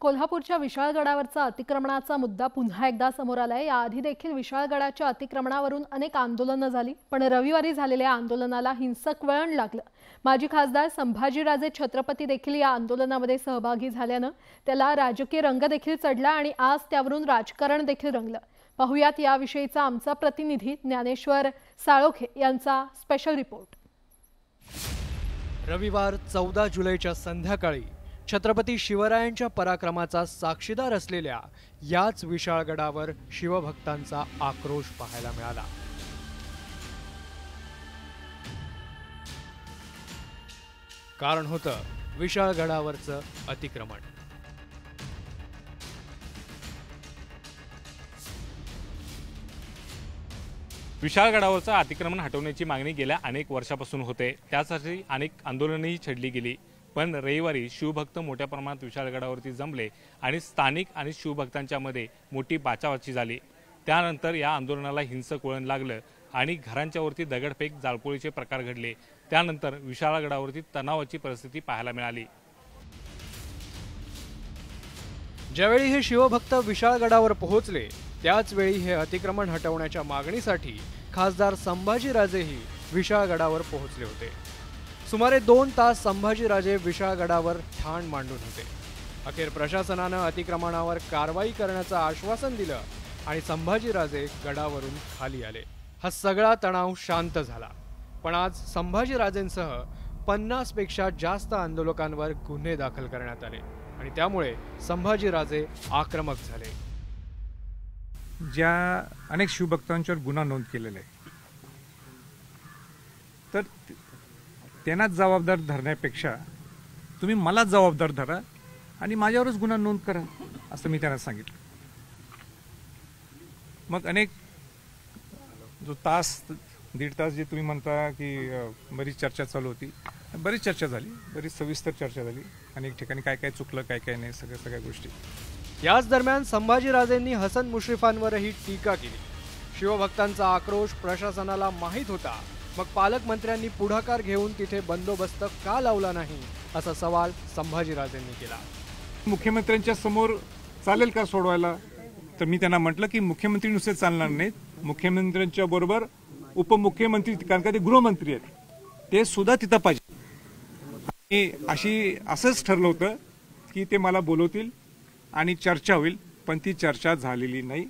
कोल्हापूरच्या विशाळगडावरचा अतिक्रमणाचा मुद्दा पुन्हा एकदा समोर आलाय. याआधी देखील विशाळगडाच्या अतिक्रमणावरून अनेक आंदोलनं झाली पण रविवारी झालेल्या आंदोलनाला हिंसक वळण लागलं. माजी खासदार संभाजीराजे छत्रपती देखील या आंदोलनामध्ये सहभागी झाल्यानं त्याला राजकीय रंग देखील चढला आणि आज त्यावरून राजकारण देखील रंगलं. पाहुयात याविषयीचा आमचा प्रतिनिधी ज्ञानेश्वर साळोखे यांचा स्पेशल रिपोर्ट रविवार चौदा जुलैच्या संध्याकाळी छत्रपती शिवरायांच्या पराक्रमाचा साक्षीदार असलेल्या याच विशाळगडावर शिवभक्तांचा आक्रोश पाहायला मिळाला. कारण होतं विशाळगडावरचं अतिक्रमण. विशाळगडावरचं अतिक्रमण हटवण्याची मागणी गेल्या अनेक वर्षापासून होते. त्यासाठी अनेक आंदोलनंही छेडली गेली. पण रविवारी शिवभक्त मोठ्या प्रमाणात विशाळगडावरती जमले आणि स्थानिक आणि शिवभक्तांच्यामध्ये मोठी बाचाबाची झाली. त्यानंतर या आंदोलनाला हिंसक वळण लागलं आणि घरांच्यावरती दगडफेक जाळपोळीचे प्रकार घडले. त्यानंतर विशाळगडावरती तणावाची परिस्थिती पाहायला मिळाली. ज्यावेळी हे शिवभक्त विशाळगडावर पोहोचले त्याचवेळी हे अतिक्रमण हटवण्याच्या मागणीसाठी खासदार संभाजीराजेही विशाळगडावर पोहोचले होते. सुमारे दोन तास संभाजीराजे विशाळगडावर ठाण मांडून होते. अखेर प्रशासनानं अतिक्रमणावर कारवाई करण्याचं आश्वासन दिलं आणि संभाजीराजे गडावरून खाली आले. हा सगळा तणाव शांत झाला. पण आज संभाजीराजेंसह पन्नासपेक्षा जास्त आंदोलकांवर गुन्हे दाखल करण्यात आले आणि त्यामुळे संभाजीराजे आक्रमक झाले. ज्या अनेक शिवभक्तांच्यावर गुन्हा नोंद केलेला आहे तर त्यांनाच जबाबदार धरण्यापेक्षा तुम्ही मलाच जबाबदार धरा आणि माझ्यावरच गुन्हा नोंद करा असं मी त्यांना सांगितलं. मग अनेक जो तास दीड तास जे तुम्ही म्हणता की बरीच चर्चा चालू होती. बरीच चर्चा झाली बरीच सविस्तर चर्चा झाली. अनेक ठिकाणी काय काय चुकलं काय काय नाही सगळ्या सगळ्या गोष्टी. याच दरम्यान संभाजीराजेंनी हसन मुश्रीफांवरही टीका केली. शिवभक्तांचा आक्रोश प्रशासनाला माहीत होता. मग पालकमंत्र्यांनी पुढाकार घेऊन तिथे बंदोबस्त का लावला नाही असा सवाल संभाजीराजेंनी केला. मुख्यमंत्र्यांच्या समोर चालेल का सोडवायला? तर मी त्यांना म्हटलं की मुख्यमंत्री नुसते चालणार नाहीत. मुख्यमंत्र्यांच्या बरोबर उपमुख्यमंत्री कारण का ते गृहमंत्री आहेत. ते सुद्धा तिथं पाहिजे. आणि अशी असंच ठरलं होतं की ते मला बोलवतील आणि चर्चा होईल पण ती चर्चा झालेली नाही.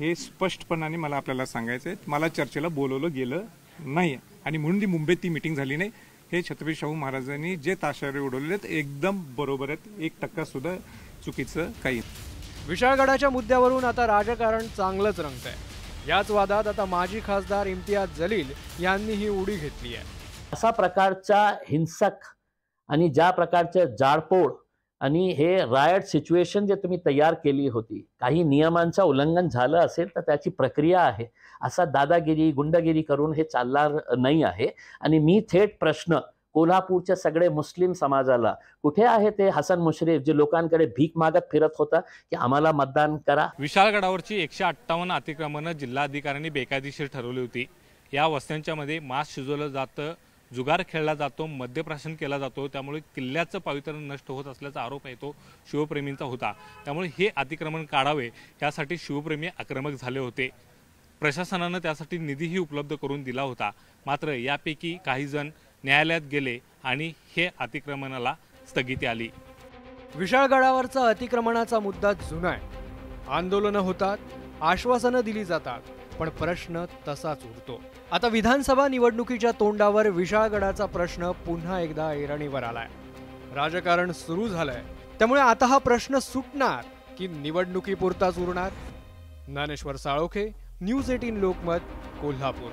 हे स्पष्टपणाने मला आपल्याला सांगायचं आहे मला चर्चेला बोलवलं गेलं. नाही आणि म्हणून ती मुंबईत ती मिटिंग झाली नाही. हे छत्रपती शाहू महाराजांनी जे ताशारे उडवले आहेत एकदम बरोबर आहेत. एक टक्का सुद्धा चुकीचं काही नाही. विशाळगडाच्या मुद्द्यावरून आता राजकारण चांगलंच रंगतंय. याच वादात आता माजी खासदार इम्तियाज जलील यांनी ही उडी घेतली आहे. असा प्रकारचा हिंसक आणि ज्या प्रकारचे जाळपोळ आणि हे रायट सिच्युएशन जे तुम्ही तयार केली होती काही नियमांचं उल्लंघन झालं असेल तर त्याची प्रक्रिया आहे. असा दादागिरी गुंडगिरी करून हे चालणार नाही आहे. आणि मी थेट प्रश्न कोल्हापूरच्या सगळे मुस्लिम समाजाला कुठे आहे ते हसन मुश्रीफ जे लोकांकडे भीक मागत फिरत होता की आम्हाला मतदान करा? विशाळगडावरची एकशे अठ्ठावन्न अतिक्रमणं जिल्हाधिकाऱ्यांनी बेकायदेशीर ठरवली होती. या वस्त्यांच्या मध्ये मांस शिजवलं जातं जुगार खेळला जातो मद्यप्राशन केला जातो त्यामुळे किल्ल्याचं पावित्र्य नष्ट होत असल्याचा आरोप आहे तो शिवप्रेमींचा होता. त्यामुळे हे अतिक्रमण काढावे यासाठी शिवप्रेमी आक्रमक झाले होते. प्रशासनानं त्यासाठी निधीही उपलब्ध करून दिला होता. मात्र यापैकी काही जण न्यायालयात गेले आणि हे अतिक्रमणाला स्थगिती आली. विशाळगडावरचा अतिक्रमणाचा मुद्दा जुना आहे. आंदोलनं होतात आश्वासनं दिली जातात. पण प्रश्न तसाच उरतो. आता विधानसभा निवडणुकीच्या तोंडावर विशाळगडाचा प्रश्न पुन्हा एकदा ऐरणीवर आलाय. राजकारण सुरू झालंय. त्यामुळे आता हा प्रश्न सुटणार की निवडणुकीपुरताच उरणार? Dnyaneshwar Salokhe news eighteen Lokmat Kolhapur.